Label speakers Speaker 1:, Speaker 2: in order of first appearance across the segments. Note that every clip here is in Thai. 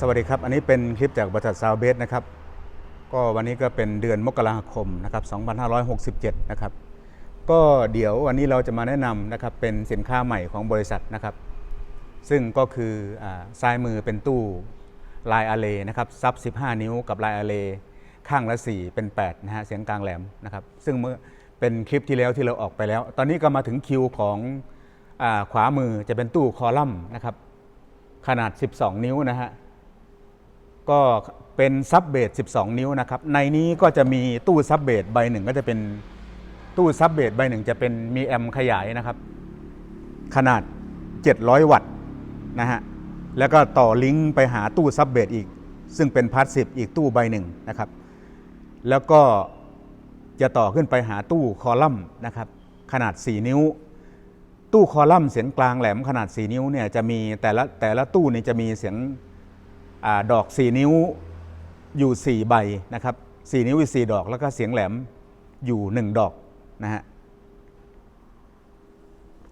Speaker 1: สวัสดีครับ อันนี้เป็นคลิปจากบริษัทซาวเบสนะครับ ก็วันนี้ก็เป็นเดือนมกราคมนะครับ2567 นะครับ ก็เดี๋ยววันนี้เราจะมาแนะนำนะครับเป็นสินค้าใหม่ของบริษัทนะครับ ซึ่งก็คืออซ้ายมือเป็นตู้ลายอะเลนะครับซับ 15 นิ้วกับลายอะเลข้างละ 4 เป็น 8 นะฮะ เสียงกลางแหลมนะครับ ซึ่งเมื่อเป็นคลิปที่แล้วที่เราออกไปแล้ว ตอนนี้ก็มาถึงคิวของอขวามือจะเป็นตู้คอลัมน์นะครับ ขนาด 12 นิ้วนะฮะ ก็เป็นซับเบส12 นิ้วนะครับ ในนี้ก็จะมีตู้ซับเบสใบหนึ่งก็จะเป็นตู้ซับเบสใบหนึ่งจะเป็นมีแอมขยายนะครับ ขนาด 700 วัตต์นะฮะ แล้วก็ต่อลิงก์ไปหาตู้ซับเบสอีก ซึ่งเป็นพาสซีฟอีกตู้ใบหนึ่งนะครับ แล้วก็จะต่อขึ้นไปหาตู้คอลัมน์นะครับ ขนาด 4 นิ้ว ตู้คอลัมน์เสียงกลางแหลมขนาด 4 นิ้วเนี่ยจะมีแต่ละแต่ละตู้นี่จะมีเสียง ดอก 4 นิ้วอยู่ 4 ใบนะครับ4นิ้วอยู่ 4 ดอกแล้วก็เสียงแหลมอยู่ 1 ดอกนะฮะ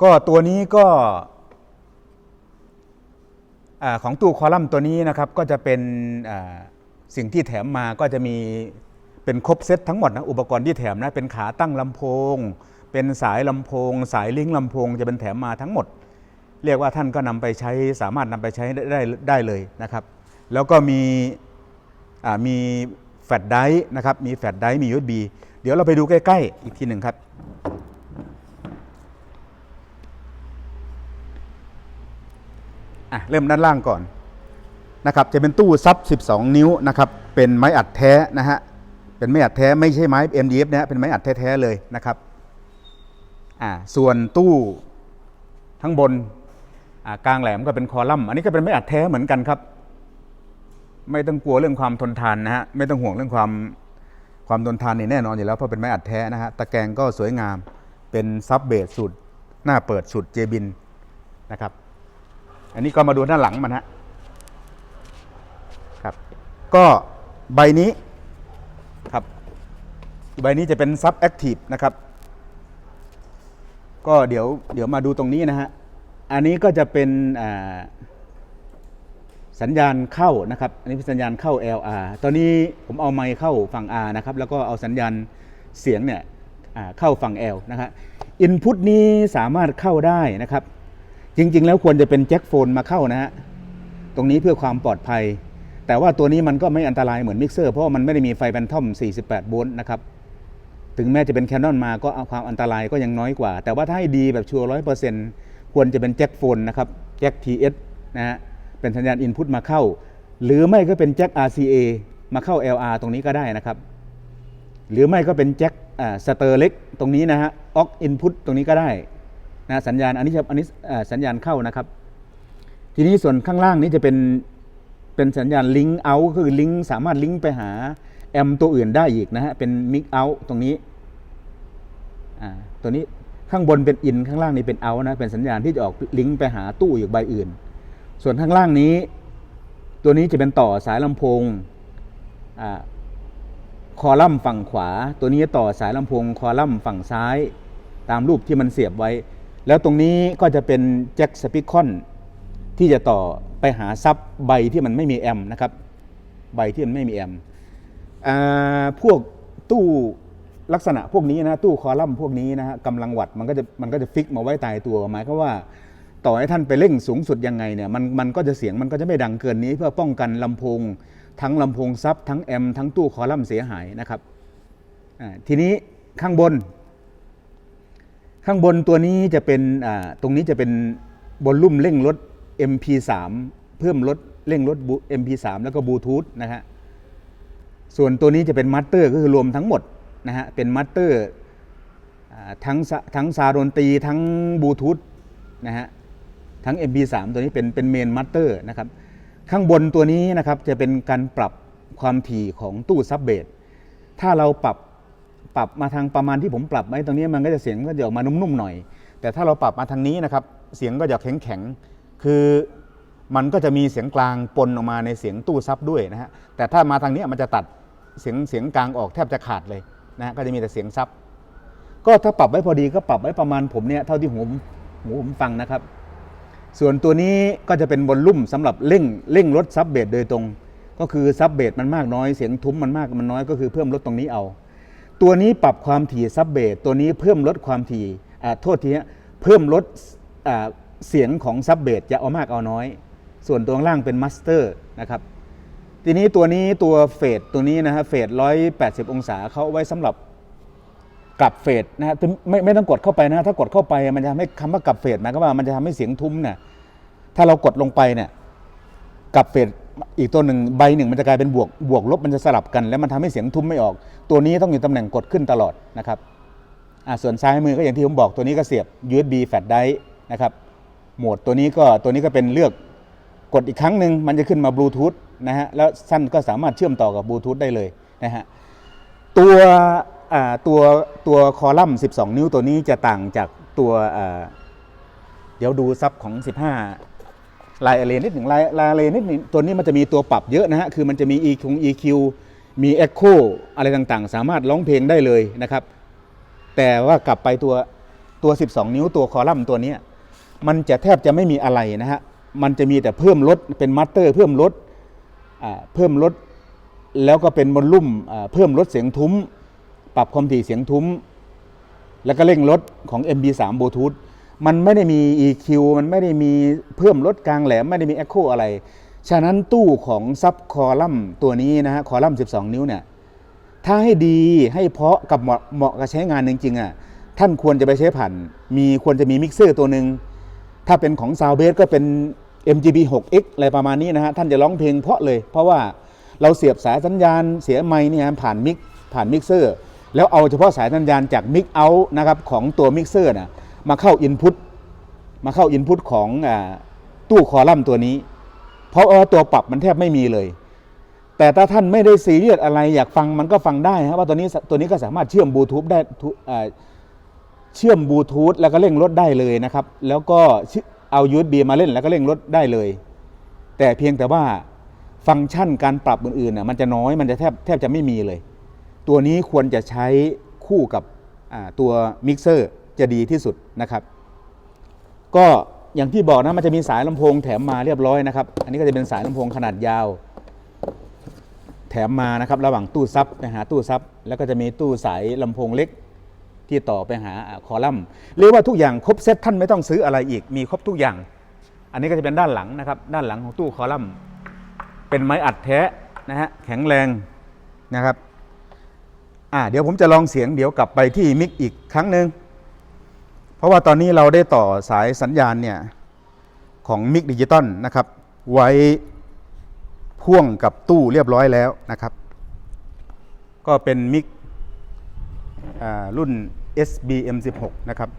Speaker 1: ก็ตัวนี้ก็ของตู้คอลัมน์ตัวนี้นะครับก็จะเป็นสิ่งที่แถมมาก็จะมีเป็นครบเซตทั้งหมดนะอุปกรณ์ที่แถมนะเป็นขาตั้งลำโพง เป็นสายลำโพง สายลิงก์ลำโพง จะเป็นแถมมาทั้งหมด เรียกว่าท่านก็นำไปใช้สามารถนำไปใช้ได้ได้เลยนะครับ แล้วก็มีมีแฟลชไดร์นะครับ มีแฟลชไดร์มี USB เดี๋ยวเราไปดูใกล้ ๆ อีกทีหนึ่งครับ เริ่มด้านล่างก่อนนะครับ จะเป็นตู้ซับ 12 นิ้วนะครับ เป็นไม้อัดแท้นะฮะ เป็นไม้อัดแท้ไม่ใช่ไม้ MDF นะฮะ เป็นไม้อัดแท้ๆเลยนะครับ อ่า ส่วนตู้ทั้งบนกลางแหลมก็เป็นคอลัมน์ อันนี้ก็เป็นไม้อัดแท้เหมือนกันครับ ไม่ต้องกลัวเรื่องความทนทานนะฮะไม่ต้องห่วงเรื่องความความทนทานนี่แน่นอนอยู่แล้วเพราะเป็นไม้อัดแท้นะฮะตะแกรงก็สวยงามเป็นซับเบสสุดหน้าเปิดสุดเจบินนะครับ อันนี้ก็มาดูด้านหลังมันฮะครับ ก็ใบนี้ครับใบนี้จะเป็นซับแอคทีฟนะครับ ก็เดี๋ยวเดี๋ยวมาดูตรงนี้นะฮะ อันนี้ก็จะเป็นอ่า สัญญาณเข้านะครับอันนี้เป็นสัญญาณเข้า LR ตอนนี้ผมเอาไมค์เข้าฝั่ง R นะครับแล้วก็เอาสัญญาณเสียงเนี่ยเข้าฝั่ง L นะครับอินพุตนี้สามารถเข้าได้นะครับ จริง ๆ แล้วควรจะเป็นแจ็คโฟนมาเข้านะฮะตรงนี้เพื่อความปลอดภัย แต่ว่าตัวนี้มันก็ไม่อันตรายเหมือนมิกเซอร์เพราะมันไม่ได้มีไฟแฟนทอม 48 โวลต์นะครับถึงแม้จะเป็นแคนนอนมาก็เอาความอันตรายก็ยังน้อยกว่า แต่ว่าถ้าให้ดีแบบชัวร์ร้อยเปอร์เซ็นต์ควรจะเป็นแจ็คโฟนนะครับแจ็ค TS นะฮะ เป็นสัญญาณอินพุตมาเข้า หรือไม่ก็เป็นแจ็ค RCA มาเข้า LR ตรงนี้ก็ได้นะครับ หรือไม่ก็เป็นแจ็คสเตอร์เล็กตรงนี้นะฮะออกอินพุตตรงนี้ก็ได้นะสัญญาณอันนี้จะอันนี้สัญญาณเข้านะครับ ทีนี้ส่วนข้างล่างนี้จะเป็นเป็นสัญญาณลิงก์เอาคือลิงก์สามารถลิงก์ไปหาแอมตัวอื่นได้อีกนะฮะเป็นมิกเอาตรงนี้ตัวนี้ข้างบนเป็นอินข้างล่างนี้เป็นเอานะเป็นสัญญาณที่จะออกลิงก์ไปหาตู้อีกใบอื่น ส่วนข้างล่างนี้ ตัวนี้จะเป็นต่อสายลำโพงอคอลัมน์ฝั่งขวา ตัวนี้ต่อสายลำโพงคอลัมน์ฝั่งซ้าย ตามรูปที่มันเสียบไว้ แล้วตรงนี้ก็จะเป็นแจ็คสปิคอนที่จะต่อไปหาซับใบที่มันไม่มีแอมนะครับ ใบที่มันไม่มีแอมอพวกตู้ลักษณะพวกนี้นะตู้คอลัมน์พวกนี้นะฮะกำลังวัดมันก็จะมันก็จะฟิกมาไว้ตายตัวหมายก็ว่า ต่อให้ท่านไปเร่งสูงสุดยังไงเนี่ยมันมันก็จะเสียงมันก็จะไม่ดังเกินนี้เพื่อป้องกันลำโพง ทั้งลำโพงซับทั้งแอมทั้งตู้คอลัมน์เสียหายนะครับทีนี้ข้างบน ข้างบนตัวนี้จะเป็นตรงนี้จะเป็นบอลลุ่มเร่งลด MP3 เพิ่มลดเร่งลด MP3 แล้วก็บลูทูธนะฮะส่วนตัวนี้จะเป็นมัตเตอร์ก็คือรวมทั้งหมดนะฮะเป็นมัตเตอร์ทั้งทั้งซาดนตีทั้งบลูทูธนะฮะ ทั้ง MP3 ตัวนี้เป็นเป็นเมนมัตเตอร์นะครับข้างบนตัวนี้นะครับจะเป็นการปรับความถี่ของตู้ซับเบสถ้าเราปรับปรับมาทางประมาณที่ผมปรับไว้ตรงนี้มันก็จะเสียงก็จะออกมานุ่มๆหน่อย แต่ถ้าเราปรับมาทางนี้นะครับเสียงก็จะแข็งๆคือมันก็จะมีเสียงกลางปนออกมาในเสียงตู้ซับด้วยนะฮะแต่ถ้ามาทางนี้มันจะตัดเสียงเสียงกลางออกแทบจะขาดเลยนะฮะก็จะมีแต่เสียงซับก็ถ้าปรับไว้พอดีก็ปรับไว้ประมาณผมเนี่ยเท่าที่ผมหูผมฟังนะครับ ส่วนตัวนี้ก็จะเป็นบอลลุ่มสำหรับเร่งเร่งลดซับเบสโดยตรง ก็คือซับเบสมันมากน้อยเสียงทุ้มมันมากมันน้อยก็คือเพิ่มลดตรงนี้เอา ตัวนี้ปรับความถี่ซับเบสตัวนี้เพิ่มลดความถี่โทษทีฮะเพิ่มลดเสียงของซับเบสจะเอามากเอาน้อย ส่วนตัวล่างเป็นมาสเตอร์นะครับทีนี้ตัวนี้ตัวเฟดตัวนี้นะฮะเฟดร้อยแปดสิบองศาเขาเอาไว้สำหรับ กลับเฟดนะฮะไม่ไม่ต้องกดเข้าไปนะถ้ากดเข้าไปมันจะทำให้คำว่ากลับเฟดหมายความว่ามันจะทำให้เสียงทุ้มเนี่ยถ้าเรากดลงไปเนี่ยกลับเฟดอีกตัวหนึ่งใบหนึ่งมันจะกลายเป็นบวกบวกลบมันจะสลับกัน แล้วมันทำให้เสียงทุ้มไม่ออก ตัวนี้ต้องอยู่ตำแหน่งกดขึ้นตลอดนะครับอ่าส่วนซ้ายมือก็อย่างที่ผมบอกตัวนี้ก็เสียบ USB แฟลชไดร์นะครับโหมดตัวนี้ก็ตัวนี้ก็เป็นเลือกกดอีกครั้งหนึ่งมันจะขึ้นมาบลูทูธนะฮะแล้วสั้นก็สามารถเชื่อมต่อกับบลูทูธได้เลยนะฮะตัว ตัวตัวคอลัมน์ 12 นิ้วตัวนี้จะต่างจากตัวเดี๋ยวดูซับของ 15 ลายอะเลนิดหนึ่งลายลายอะเลนิดหนึ่งตัวนี้มันจะมีตัวปรับเยอะนะฮะ คือมันจะมี EQ EQ มี Echo อะไรต่างๆ สามารถร้องเพลงได้เลยนะครับ แต่ว่ากลับไปตัวตัว 12 นิ้วตัวคอลัมน์ตัวนี้มันจะแทบจะไม่มีอะไรนะฮะ มันจะมีแต่เพิ่มลดเป็นมัตเตอร์เพิ่มลดเพิ่มลดแล้วก็เป็นบอลลุ่มเพิ่มลดเสียงทุ้ม ปรับความถี่เสียงทุ้ม แล้วก็เร่งลดของ MB3 Bluetooth มันไม่ได้มี EQ มันไม่ได้มีเพิ่มลดกลางแหลม ไม่ได้มี Echo อะไร ฉะนั้นตู้ของซับคอลัมน์ตัวนี้นะฮะคอลัมน์ 12 นิ้วเนี่ยถ้าให้ดีให้เพาะกับเหมาะเหมาะกับใช้งานจริงๆอะท่านควรจะไปใช้ผ่าน มีควรจะมีมิกเซอร์ตัวหนึ่งถ้าเป็นของซาวเบสก็เป็น MGB 6X อะไรประมาณนี้นะฮะ ท่านจะร้องเพลงเพราะเลย เพราะว่าเราเสียบสายสัญญาณเสียไมค์เนี่ยผ่านมิกผ่านมิกเซอร์ แล้วเอาเฉพาะสายสัญญาณจากมิกเอาท์นะครับของตัวมิกเซอร์นะมาเข้าอินพุตมาเข้าอินพุตของอตู้คอลัมน์ตัวนี้ เพราะว่าตัวปรับมันแทบไม่มีเลย แต่ถ้าท่านไม่ได้ซีเรียสอะไรอยากฟังมันก็ฟังได้ครับว่าตัวนี้ตัวนี้ก็สามารถเชื่อมบลูทูธได้เชื่อมบลูทูธแล้วก็เร่งรถได้เลยนะครับ แล้วก็เอเอา USB มาเล่นแล้วก็เร่งรถได้เลย แต่เพียงแต่ว่าฟังก์ชันการปรับอื่นๆน่ะมันจะน้อยมันจะแทบแทบจะไม่มีเลย ตัวนี้ควรจะใช้คู่กับตัวมิกเซอร์จะดีที่สุดนะครับ ก็อย่างที่บอกนะมันจะมีสายลำโพงแถมมาเรียบร้อยนะครับ อันนี้ก็จะเป็นสายลำโพงขนาดยาว แถมมานะครับระหว่างตู้ซับไปหาตู้ซับแล้วก็จะมีตู้สายลำโพงเล็กที่ต่อไปหาอ่าคอลัมน์เรียกว่าทุกอย่างครบเซตท่านไม่ต้องซื้ออะไรอีก มีครบทุกอย่าง อันนี้ก็จะเป็นด้านหลังนะครับ ด้านหลังของตู้คอลัมน์เป็นไม้อัดแท้นะฮะแข็งแรงนะครับ อ่าเดี๋ยวผมจะลองเสียงเดี๋ยวกลับไปที่มิกอีกครั้งหนึ่งเพราะว่าตอนนี้เราได้ต่อสายสัญญาณเนี่ยของมิกดิจิตอลนะครับ ไว้พ่วงกับตู้เรียบร้อยแล้วนะครับ ก็เป็นมิกรุ่น SBM16 นะครับ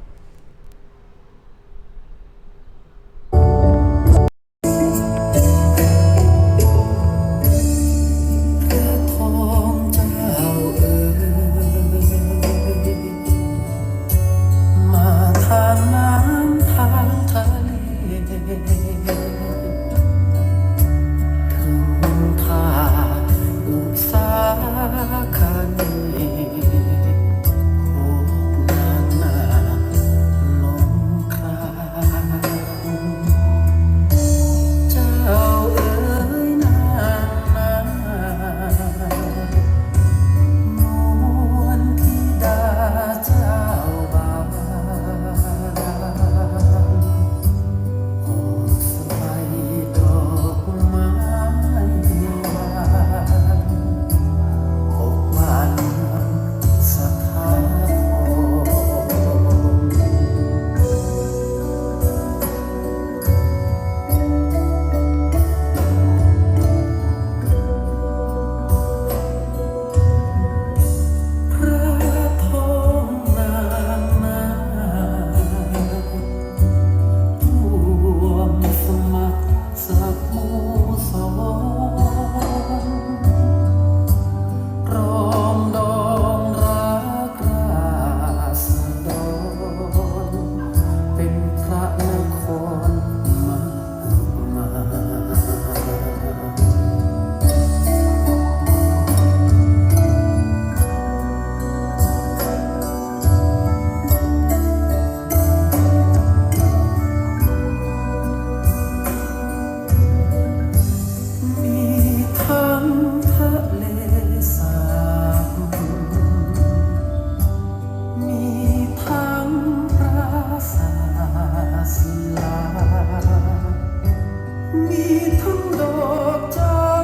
Speaker 2: มีทั้งดอกจ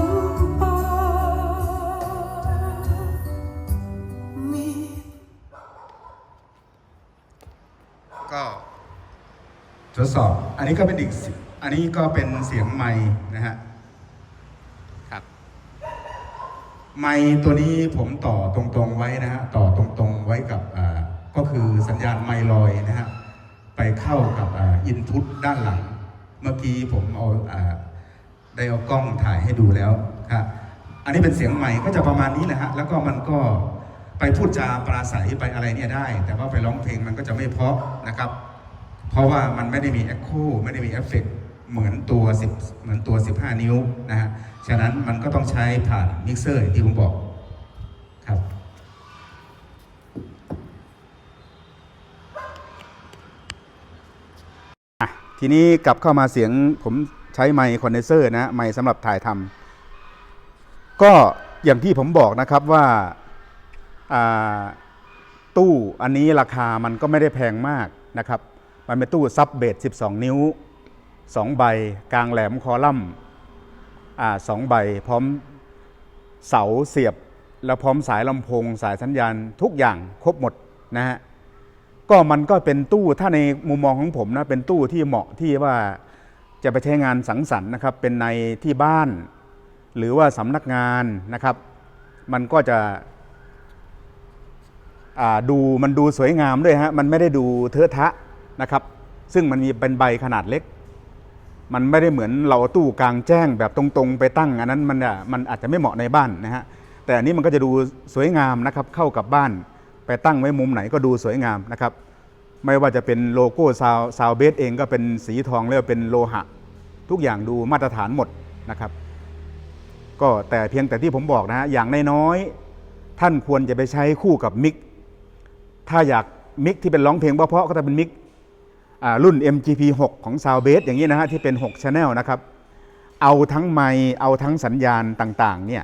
Speaker 2: ำปา มี ก็
Speaker 1: ทดสอบ อันนี้ก็เป็นอีกเสียงอันนี้ก็เป็นเสียงไม้นะฮะ ครับ ไม้ตัวนี้ผมต่อตรงๆไว้นะฮะ ต่อตรงๆไว้กับก็คือสัญญาณไม้ลอยนะฮะ ไปเข้ากับอินพุตด้านหลัง เมื่อกี้ผมเอาอได้เอากล้องถ่ายให้ดูแล้วครับอันนี้เป็นเสียงใหม่ก็จะประมาณนี้แหละฮะแล้วก็มันก็ไปพูดจาปราศัยไปอะไรเนี่ยได้ แต่ว่าไปร้องเพลงมันก็จะไม่เพาะนะครับ เพราะว่ามันไม่ได้มีแอคโคไม่ได้มีเอฟเฟกต์เหมือนตัว10เหมือนตัว 15 นิ้วนะฮะฉะนั้นมันก็ต้องใช้ผ่านมิกเซอร์ที่ผมบอกครับ อะ ทีนี้กลับเข้ามาเสียงผมใช้ไมค์คอนเดนเซอร์นะไมค์สำหรับถ่ายทำก็อย่างที่ผมบอกนะครับว่าาตู้อันนี้ราคามันก็ไม่ได้แพงมากนะครับ มันเป็นตู้ซับเบส12 นิ้ว 2 ใบ กลางแหลมคอลัมน์สองใบ พร้อมเสาเสียบ แล้วพร้อมสายลำโพง สายสัญญาณทุกอย่างครบหมดนะฮะ ก็มันก็เป็นตู้ถ้าในมุมมองของผมนะเป็นตู้ที่เหมาะที่ว่าจะไปใช้งานสังสรรค์นะครับ เป็นในที่บ้าน หรือว่าสำนักงานนะครับ มันก็จะดูมันดูสวยงามด้วยฮะมันไม่ได้ดูเทอะทะนะครับ ซึ่งมันมีเป็นใบขนาดเล็ก มันไม่ได้เหมือนเราเอาตู้กลางแจ้งแบบตรงๆ ไปตั้งอันนั้นมันอะมันอาจจะไม่เหมาะในบ้านนะฮะแต่อันนี้มันก็จะดูสวยงามนะครับเข้ากับบ้าน ไปตั้งไว้มุมไหนก็ดูสวยงามนะครับ ไม่ว่าจะเป็นโลโก้ซาวซาวเบสเองก็เป็นสีทองเรียกว่าเป็นโลหะ ทุกอย่างดูมาตรฐานหมดนะครับ ก็แต่เพียงแต่ที่ผมบอกนะฮะอย่างน้อยๆท่านควรจะไปใช้คู่กับมิกถ้าอยากมิกที่เป็นร้องเพลงเพราะๆก็จะเป็นมิกรุ่น MGP 6 ของ s o u n d b a s อย่างนี้นะฮะที่เป็น 6 Channel นะครับ เอาทั้งไมเอาทั้งสัญญาณต่างๆเนี่ย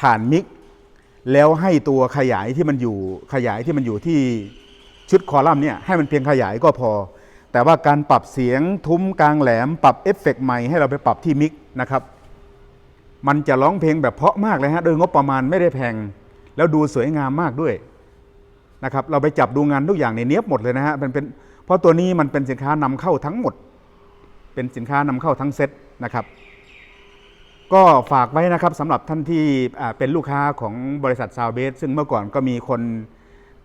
Speaker 1: ผ่านมิก แล้วให้ตัวขยายที่มันอยู่ขยายที่มันอยู่ที่ชุดคอลัมน์เนี่ยให้มันเพียงขยายก็พอ แต่ว่าการปรับเสียงทุ้มกลางแหลม ปรับเอฟเฟกต์ใหม่ให้เราไปปรับที่มิกนะครับมันจะร้องเพลงแบบเพาะมากเลยฮะโดยงบประมาณไม่ได้แพง แล้วดูสวยงามมากด้วยนะครับเราไปจับดูงานทุกอย่างในเนี้ยบหมดเลยนะฮะมันเป็นเพราะตัวนี้มันเป็นสินค้านำเข้าทั้งหมด เป็นสินค้านำเข้าทั้งเซ็ตนะครับ ก็ฝากไว้นะครับสำหรับท่านที่เป็นลูกค้าของบริษัทซาวเบสซึ่งเมื่อก่อนก็มีคน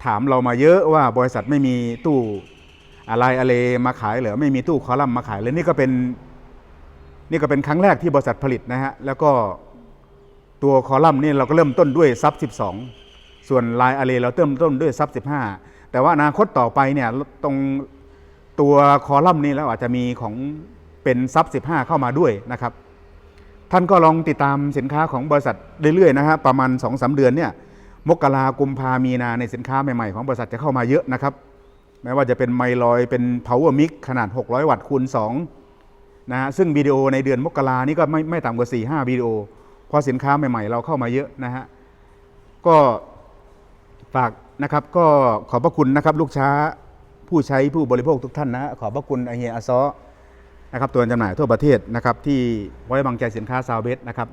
Speaker 1: ถามเรามาเยอะว่าบริษัทไม่มีตู้อะไรอะไรมาขายเหรอไม่มีตู้คอลัมน์มาขายเลยนี่ก็เป็นนี่ก็เป็นครั้งแรกที่บริษัทผลิตนะฮะแล้วก็ตัวคอลัมน์นี่เราก็เริ่มต้นด้วยซับ 12 ส่วนลายอะเลเราเริ่มต้นด้วยซับ 15 แต่ว่าอนาคตต่อไปเนี่ยตรงตัวคอลัมน์นี่แล้วอาจจะมีของเป็นซับ 15 เข้ามาด้วยนะครับ ท่านก็ลองติดตามสินค้าของบริษัทเรื่อยๆนะฮะประมาณ2อสเดือนเนี่ยมกรากุมภามีนาในสินค้าใหม่ๆ ของบริษัทจะเข้ามาเยอะนะครับไม่ว่าจะเป็นไมลอยเป็น power mic ขนาด 600 วัตต์คูณ2นะฮะซึ่งวิดีโอในเดือนมกรานี่ก็ไม่ไม่ต่ำกว่า4-5วิดีโอพราะสินค้าใหม่ๆ เราเข้ามาเยอะนะฮะก็ฝากนะครับก็ขอบพระคุณนะครับลูกค้าผู้ใช้ผู้บริโภคทุกท่านนะขอบพระคุณไอเฮียอาซอ นะครับตัวจำหน่ายทั่วประเทศนะครับที่ไว้วางใจสินค้าซาวเบสนะครับ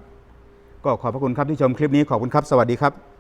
Speaker 1: ก็ขอบพระคุณครับที่ชมคลิปนี้ขอบคุณครับสวัสดีครับ